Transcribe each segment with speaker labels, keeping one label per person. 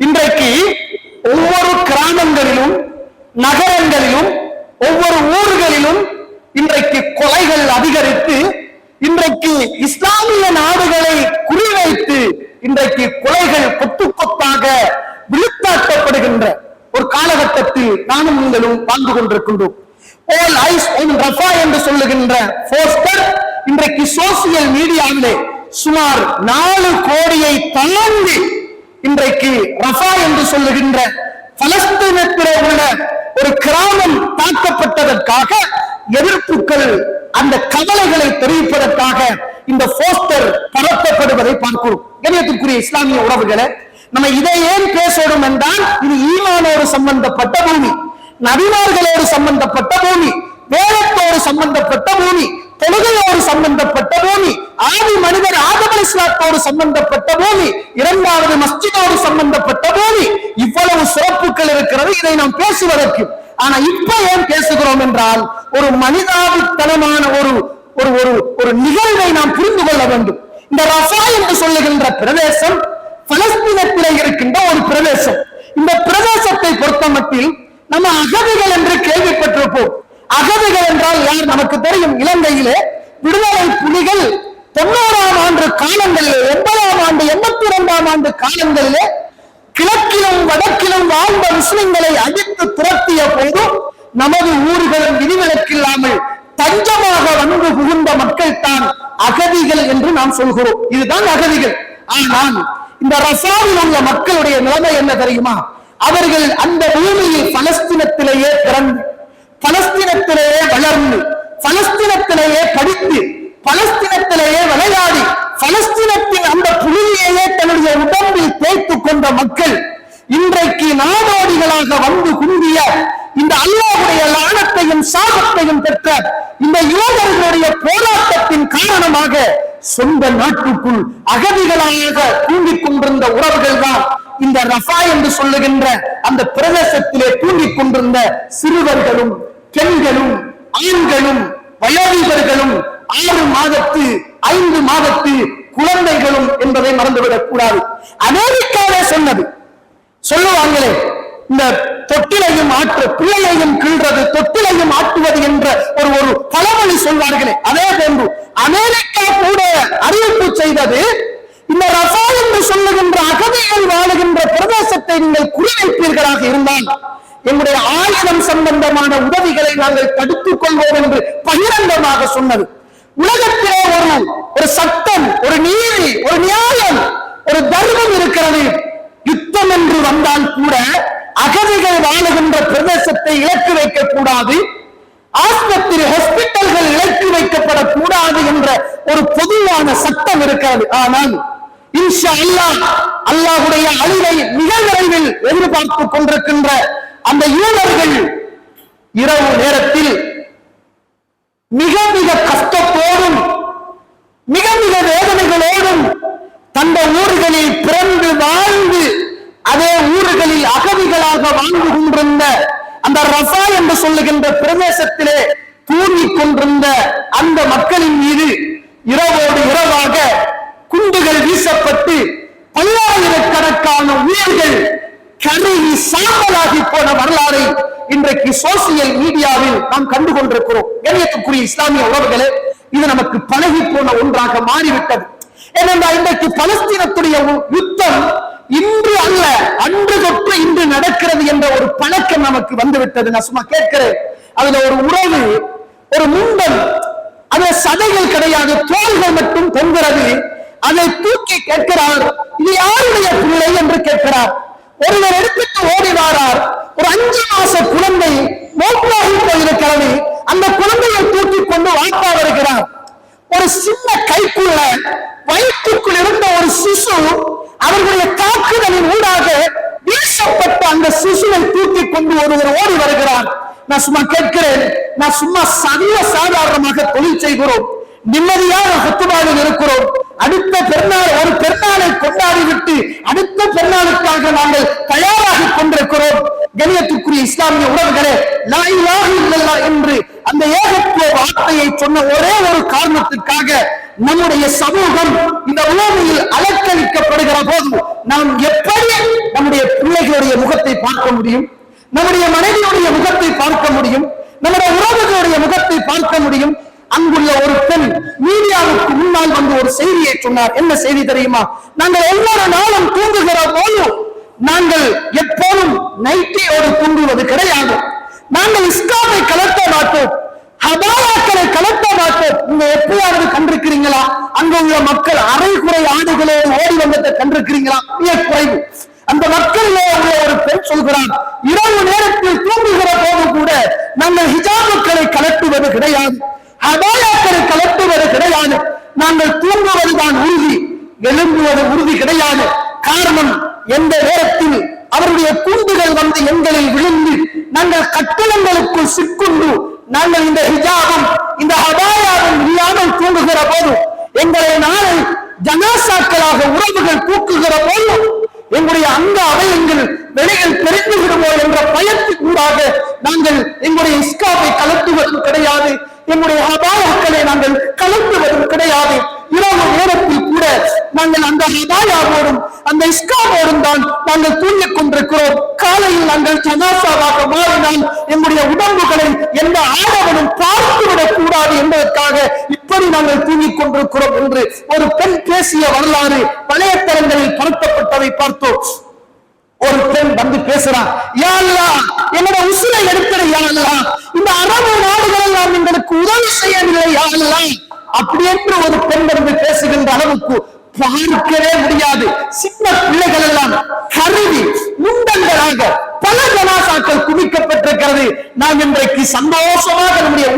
Speaker 1: இன்றைக்கு ஒவ்வொரு கிராமங்களிலும் நகரங்களிலும் ஒவ்வொரு ஊர்களிலும் இன்றைக்கு கொலைகள் அதிகரித்து இன்றைக்கு இஸ்லாமிய நாடுகளை குறிவைத்து இன்றைக்கு கொலைகள் கொத்து கொத்தாக விழுத்தாட்டப்படுகின்ற ஒரு காலகட்டத்தில் நானும் நீங்களும் வாழ்ந்து கொண்டிருக்கின்றோம். All ஐஸ் on என்று சொல்லுகின்ற போஸ்டர் இன்றைக்கு சோசியல் மீடியாவிலே சுமார் நாலு கோடியை தாண்டி இன்றைக்கு ரஃபா என்று சொல்லுகின்ற பலஸ்தீனத்திலே உள்ள ஒரு கிராமம் தாக்கப்பட்டதற்காக எதிர்ப்புகள் அந்த கவலைகளை தெரிவிப்பதற்காக இந்த போஸ்டர் பரப்பப்படுவதை பார்க்கிறோம். கணியத்திற்குரிய இஸ்லாமிய உறவுகளை நம்ம இதை ஏன் பேசணும் என்றால் இது ஈமானோடு சம்பந்தப்பட்ட பூமி நபிமார்களோடு சம்பந்தப்பட்ட பூமி வேதத்தோடு சம்பந்தப்பட்ட பூமி தொழுகையோடு சம்பந்தப்பட்ட பூமி ஆதி மனிதர் ஆதி இஸ்லாத்தோடு சம்பந்தப்பட்ட பூமி இரண்டாவது மஸ்ஜிதோடு சம்பந்தப்பட்ட பூமி இவ்வளவு சிறப்புகள் இருக்கிறது இதை நாம் பேசுவதற்கு. ஆனா இப்ப ஏன் பேசுகிறோம் என்றால் ஒரு மனிதாபித்தனமான ஒரு ஒரு ஒரு ஒரு நிகழ்வை நாம் புரிந்து கொள்ள வேண்டும். இந்த ரஃபா என்று சொல்லுகின்ற பிரதேசம் பலஸ்தீனத்திலே இருக்கின்ற ஒரு பிரதேசம். இந்த பிரதேசத்தை பொறுத்த மட்டில் நம்ம அகதிகள் என்று கேள்விப்பட்டிருப்போம். அகதிகள் என்றால் யார்? நமக்கு தெரியும் இலங்கையிலே விடுதலை புலிகள் தொண்ணூறாம் ஆண்டு காலங்களிலே எண்பதாம் ஆண்டு எண்பத்தி இரண்டாம் ஆண்டு காலங்களிலே கிழக்கிலும் வடக்கிலும் வாழ்ந்த முஸ்லிம்களை அடித்து துரத்திய போது நமது ஊர்களும் விதிவிலக்கில்லாமல் தஞ்சமாக வந்து புகுந்த மக்கள் தான் அகதிகள் என்று நாம் சொல்கிறோம். இதுதான் அகதிகள். ஆனால் இந்த ரசாவில் உள்ள மக்களுடைய நிலைமை என்ன தெரியுமா? அவர்கள் அந்த பூமியில் பலஸ்தீனத்திலேயே பிறந்து பலஸ்தீனத்திலேயே வளர்ந்து பலஸ்தீனத்திலேயே படித்து பலஸ்தீனத்திலேயே விளையாடி பலஸ்தீனத்தின் அந்த புலியையே தன்னுடைய உடம்பில் தேய்த்துக் கொண்ட மக்கள் இன்றைக்கு நாடோடிகளாக வந்து குந்திய இந்த அல்லாவுடைய லானத்தையும் சாபத்தையும் பெற்ற இந்த யோகர்களுடைய போராட்டத்தின் காரணமாக சொந்த நாட்டுக்குள் அகதிகளாக தூங்கிக் கொண்டிருந்த உறவுகள் தான் இந்த ரஃபா என்று சொல்லுகின்ற அந்த பிரதேசத்திலே தூங்கிக் கொண்டிருந்த சிறுவர்களும் பெண்களும் ஆண்களும் வயோதிபர்களும் ஆறு மாதத்து ஐந்து மாதத்து குழந்தைகளும் என்பதை மறந்துவிடக் கூடாது. அமெரிக்காவே சொன்னது. சொல்லுவாங்களே இந்த தொட்டிலையும் ஆற்று பிள்ளையையும் கீழ்றது தொட்டிலையும் ஆட்டுவது என்ற ஒரு ஒரு பழமொழி சொல்வார்களே அதே போன்று அமெரிக்கா கூட அறிவிப்பு செய்தது இந்த ரஃபா என்று சொல்லுகின்ற அகதிகள் வாழுகின்ற பிரதேசத்தை நீங்கள் குறிவைப்பீர்களாக இருந்தால் எங்களுடைய ஆயுதம் சம்பந்தமான உதவிகளை நாங்கள் தடுத்துக் கொள்வோம் என்று பகிரங்கமாக சொன்னது. உலகத்திலே ஒரு ஒரு சட்டம் ஒரு நீதி ஒரு நியாயம் ஒரு தர்மம் இருக்கிறது. யுத்தம் என்று வந்தால் கூட அகதிகள் வாழுகின்ற பிரதேசத்தை இலக்கு வைக்க கூடாது ஆஸ்பத்திரி ஹாஸ்பிட்டல்கள் இலக்கு வைக்கப்படக்கூடாது என்ற ஒரு பொதுவான சட்டம் இருக்கிறது. ஆனால் இன்ஷா அல்லாஹ் அல்லாஹுடைய அழிவை மிக விரைவில் எதிர்பார்த்துக் கொண்டிருக்கின்ற அந்த யூதர்கள் இரவு நேரத்தில் மிக மிக கஷ்டம் மிக மிக வேதனைகளோடும் தந்த ஊர்களில் பிறந்து வாழ்ந்து அதே ஊர்களில் அகதிகளாக வாழ்ந்து கொண்டிருந்த அந்த என்று சொல்லுகின்ற பிரதேசத்திலே தூங்கிக் கொண்டிருந்த அந்த மக்களின் மீது இரவோடு இரவாக குண்டுகள் வீசப்பட்டு பல்லாயிரக்கணக்கான உயிர்கள் கருகி சாம்பலாகி போன வரலாறை இன்றைக்கு சோசியல் மீடியாவில் நாம் கண்டு கொண்டிருக்கிறோம் கணியத்துக்குரிய இஸ்லாமிய உறவுகளே இது நமக்கு பழகி போன ஒன்றாக மாறிவிட்டது. ஏனென்றால் இன்றைக்கு பலஸ்தீனத்துடைய யுத்தம் இன்று அல்ல அன்று தொற்று இன்று நடக்கிறது என்ற ஒரு பழக்கம் நமக்கு வந்துவிட்டது. நான் சும்மா கேட்கிறேன். அதுல ஒரு உறவு ஒரு முண்டம் அதுல சதைகள் கிடையாது தோள்கள் மட்டும் தொங்குறது. அதை தூக்கி கேட்கிறார். இது யாருடைய பிள்ளை என்று கேட்கிறார். ஒருவர் எடுத்துட்டு ஓடி வாரார். ஒரு அஞ்சு மாச குழந்தை மோட்டாகி போயிருக்கிறது. அந்த குழந்தையை தூக்கி கொண்டு வாய்ப்பா வருகிறார். ஒரு சின்ன கைக்குள்ள வயிற்றுக்குள் இருந்த ஒரு சிசு அவர்களுடைய தாக்குதலின் ஊடாக வீசப்பட்ட அந்த சிசுவை தூக்கி கொண்டு ஒருவர் ஓடி வருகிறார். நான் சும்மா கேட்கிறேன் நான் சும்மா சர்வ சாதாரணமாக தொழில் செய்கிறோம். நிம்மதியான குத்துபாவில் இருக்கிறோம். அடுத்த பெருநாள் ஒரு பெருநாளை கொண்டாடி விட்டு அடுத்த பெருநாளுக்காக நாங்கள் தயாராகிக் கொண்டிருக்கிறோம். கணியத்துக்குரிய இஸ்லாமிய உறவுகளே லா என்று அந்த ஏகத்துவ வார்த்தையை சொன்ன ஒரே ஒரு காரணத்திற்காக நம்முடைய சமூகம் இந்த உலகில் அலக்கழிக்கப்படுகிற போது நாம் எப்படி நம்முடைய பிள்ளைகளுடைய முகத்தை பார்க்க முடியும்? நம்முடைய மனைவியுடைய முகத்தை பார்க்க முடியும்? நம்முடைய உறவுகளுடைய முகத்தை பார்க்க முடியும்? அங்குள்ள ஒரு பெண் மீடியாவுக்கு முன்னால் வந்து ஒரு செய்தியை சொன்னார். என்ன செய்தி தெரியுமா? நாங்கள் ஒவ்வொரு நாளும் தூங்குகிற போது நாங்கள் எப்போதும் நைட்டியோடு தூங்குவது கிடையாது. நாங்கள் இஸ்லாமை கலட்ட மாட்டோம். ஹபாலாக்களை கலட்ட மாட்டோம். நீங்க எப்பயாவது கண்டிருக்கிறீங்களா? அங்க உள்ள மக்கள் அரைகுறை ஆடுகளோடு ஓடி வந்ததை கண்டிருக்கிறீங்களா? மிக குறைவு. அந்த மக்கள் உள்ள ஒரு பெண் சொல்கிறான் இரவு நேரத்தில் தூங்குகிற போது கூட நாங்கள் ஹிஜாபுக்களை கலட்டுவது கிடையாது. அபாயாக்களை கலட்டுவது கிடையாது. நாங்கள் தூங்குவதுதான் உறுதி. எழும்புவது உறுதி கிடையாது. காரணம் எந்த நேரத்தில் அவருடைய கூண்டுகள் வந்து எங்களில் விழுந்து நாங்கள் கட்டணங்களுக்குள் சிக்குண்டு நாங்கள் இந்த ஹிஜாபும் இந்த ஹபாயாவும் இல்லாமல் தூங்குகிற போது எங்களை நாளை ஜனாசாக்களாக உறவுகள் தூக்குகிற போது எங்களுடைய அங்க அவயங்கள் வெளியில் தெரிந்து விடுமோ என்ற பயத்துக்கூடாக நாங்கள் எங்களுடைய இஸ்காவை கலத்துவதும் கிடையாது எங்களுடைய அபாயக்களை நாங்கள் கலட்டுவதும் கிடையாது. இரவு நேரத்தில் கூட நாங்கள் அந்த ஹிதாயாவோடும் அந்த இஸ்காவோடும் தான் நாங்கள் தூங்கிக் கொண்டிருக்கிறோம். காலையில் நாங்கள் ஜனாசாவாக மாறினால் எங்களுடைய உடம்புகளை எந்த ஆடவனும் பார்த்துவிடக் கூடாது என்பதற்காக இப்படி நாங்கள் தூங்கிக் கொண்டிருக்கிறோம் என்று ஒரு பெண் பேசிய வரலாறு வலைத்தளங்களில் பரத்தப்பட்டதை பார்த்தோம். ஒரு பெண் வந்து பேசுறான் யா என்னோட உசுரை எடுக்கிற யா இந்த அரபு நாடுகள் எல்லாம் எங்களுக்கு உதவி செய்யவில்லை யாழ்லாம் அப்படி என்று ஒரு பெண் வந்து பேசுகின்ற அளவுக்கு பார்க்கவே முடியாது. சின்ன பிள்ளைகள் எல்லாம் கருவி முண்டங்களாக பல ஜனாசாக்கள் குவிக்கப்பட்டிருக்கிறது. நாம் இன்றைக்கு சந்தோஷமாக நம்முடைய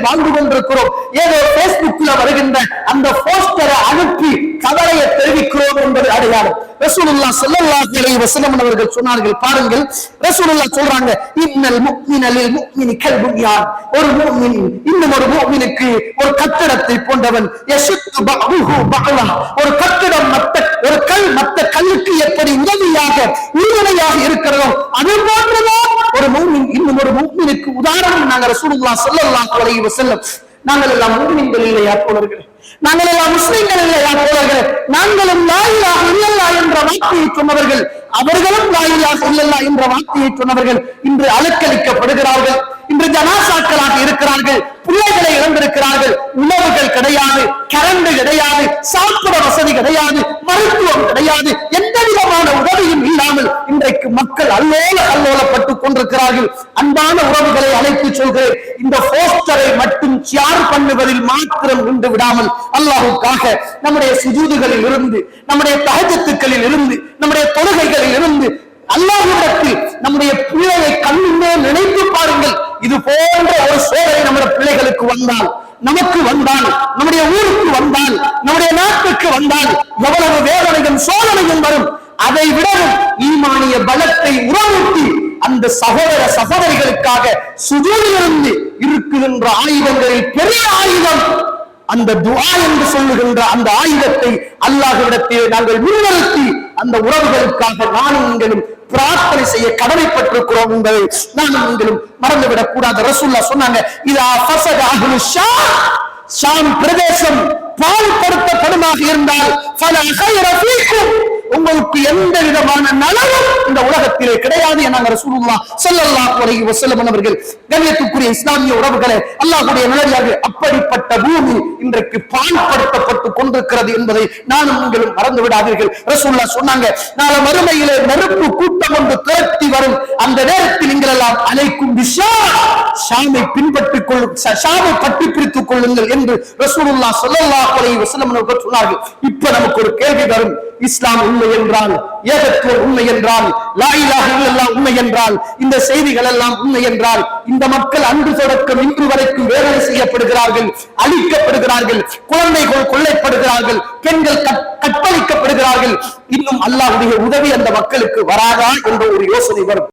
Speaker 1: ஊர்களில் வாழ்ந்து கொண்டிருக்கிறோம். ஏதோ பேஸ்புக்ல வருகின்ற அந்த போஸ்டரை அனுப்பி கவலையை தெரிவிக்கிறோம் என்பது அடையாளம். ரசூலுல்லா செல்லல்லா கிளை வசனம் அவர்கள் சொன்னார்கள் பாருங்கள் ரசூலுல்லா சொல்றாங்க இன்னல் முக்மினலில் முக்மினி கல்புன்யான். ஒரு முஃமின் இன்னும் ஒரு முஃமினுக்கு ஒரு கட்டடத்தை போன்றவன் யஷுத்து பஅதுஹு பஅலா. ஒரு கட்டடம் மத்த ஒரு கல் மத்த கல்லுக்கு எப்படி உதவியாக உறுதுணையாக இருக்கிறதோ அது போன்றுதான் ஒரு முஃமின் இன்னும் ஒரு முஃமினுக்கு உதாரணம் நாங்கள் ரசூலுல்லா சொல்லலாம் அலைஹி வஸல்லம். நாங்கள் எல்லாம் முஃமின்கள் இல்லையா தோழர்களே? நாங்கள் எல்லாம் முஸ்லிம்கள் இல்லையா தோழர்களே? நாங்களும் லாயிலாக இல்லல்லா என்ற வார்த்தையை சொன்னவர்கள் அவர்களும் வாயிலா இல்லல்லா என்ற வார்த்தையை சொன்னவர்கள் இன்று அலக்களிக்கப்படுகிறார்கள் இன்று ஜனாசாக்களாக இருக்கிறார்கள் பிள்ளைகளை இழந்திருக்கிறார்கள் உணவுகள் கிடையாது கரண்டு கிடையாது சாப்பிட வசதி கிடையாது மருத்துவம் கிடையாது எந்த விதமான உதவியும் இல்லாமல் இன்றைக்கு மக்கள் அல்லோல போட்டுக் கொண்டிருக்கிறார்கள். அன்பான உறவுகளை அழைத்து சொல்கிறேன். இந்த போஸ்டரை மட்டும் ஷேர் பண்ணுவதில் மாத்திரம் நின்று விடாமல் அல்லாஹுக்காக நம்முடைய சுஜூதுகளில் இருந்து நம்முடைய தகஜத்துக்களில் இருந்து நம்முடைய தொழுகைகளில் இருந்து அல்லாஹிடத்தில் நம்முடைய பிள்ளையை கண்ணுமே நினைத்து பாருங்கள். இது போன்ற ஒரு சோதனை நம்முடைய பிள்ளைகளுக்கு வந்தால் நமக்கு வந்தான் நம்முடைய ஊருக்கு வந்தான் நம்முடைய நாட்டுக்கு வந்தான் எவ்வளவு வேதனையும் சோதனையும் வரும். அதை விடவும் ஈமானிய பலத்தை உறவூட்டி அந்த சகோதர சகோதரிகளுக்காக சுஜூதிலிருந்து இருக்குகின்ற ஆயுதங்களில் பெரிய ஆயுதம். அந்த துவா என்று சொல்லுகின்ற அந்த ஆயுதத்தை அல்லாஹ்விடத்தில் நாங்கள் முன்னிறுத்தி அந்த உறவுகளுக்காக நானும் நீங்களும் பிரார்த்தனை செய்ய கடமைப்பட்டிருக்கிறோம் என்பதை நானும் நீங்களும் மறந்துவிடக் கூடாது. ரசூல்லா சொன்னாங்க இதா ஃபஸத ஷாம் ஷாம் பிரதேசம் பாழ்படுத்தப்படுமாக இருந்தால் ஃபல கைர உங்களுக்கு எந்த விதமான நலவும் இந்த உலகத்திலே கிடையாது என ரசூலுல்லா ஸல்லல்லாஹு அலைஹி வசல்லம் அவர்கள் கண்ணியத்துக்குரிய இஸ்லாமிய உறவுகளே அல்லாஹுடைய நிலையாக அப்படிப்பட்ட பூமி இன்றைக்கு பாழ்படுத்தப்பட்டு கொண்டிருக்கிறது என்பதை நானும் நீங்களும் மறந்து விடாதீர்கள். ரசூல்லா சொன்னாங்க நாளை மறுமையிலே நெருப்பு கூட்டம் ஒன்று திரட்டி வரும். அந்த நேரத்தில் நீங்கள் எல்லாம் அழைக்கும் விஷா ஷாமை பின்பற்றிக் கொள்ளும் ஷாமை பற்றி பிடித்துக் கொள்ளுங்கள் என்று ரசூலுல்லா சொல்லல்லா அலைஹி வசல்லம் அவர்கள் சொன்னார்கள். இப்ப நமக்கு ஒரு கேள்வி வரும். இஸ்லாம் உண்மை என்றால் ஏகத்துவம் உண்மை என்றால் லாயிலாக எல்லாம் உண்மை என்றால் இந்த செய்திகள் எல்லாம் உண்மை என்றால் இந்த மக்கள் அன்று தொடக்கம் இன்று வரைக்கும் வேதனை செய்யப்படுகிறார்கள் அழிக்கப்படுகிறார்கள் குழந்தைகள் கொள்ளைப்படுகிறார்கள் பெண்கள் கற்பழிக்கப்படுகிறார்கள். இன்னும் அல்லாஹுடைய உதவி அந்த மக்களுக்கு வராதா என்ற ஒரு யோசனை வரும்.